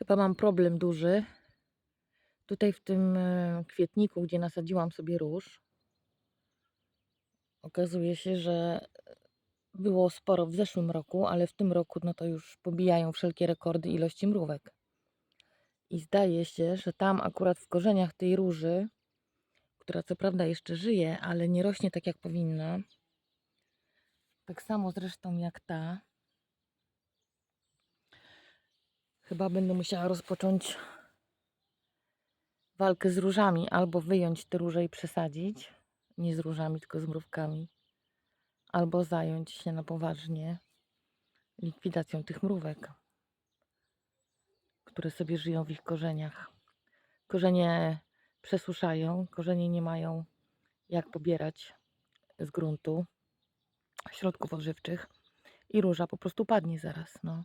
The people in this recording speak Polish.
Chyba mam problem duży. Tutaj w tym e, kwietniku, gdzie nasadziłam sobie róż, okazuje się, że było sporo w zeszłym roku, ale w tym roku no to już pobijają wszelkie rekordy ilości mrówek. I zdaje się, że tam akurat w korzeniach tej róży, która co prawda jeszcze żyje, ale nie rośnie tak jak powinna, tak samo zresztą jak ta, chyba będę musiała rozpocząć walkę z różami, albo wyjąć te róże i przesadzić, nie z różami, tylko z mrówkami, albo zająć się na poważnie likwidacją tych mrówek, które sobie żyją w ich korzeniach. Korzenie przesuszają, korzenie nie mają jak pobierać z gruntu środków odżywczych i róża po prostu padnie zaraz. No.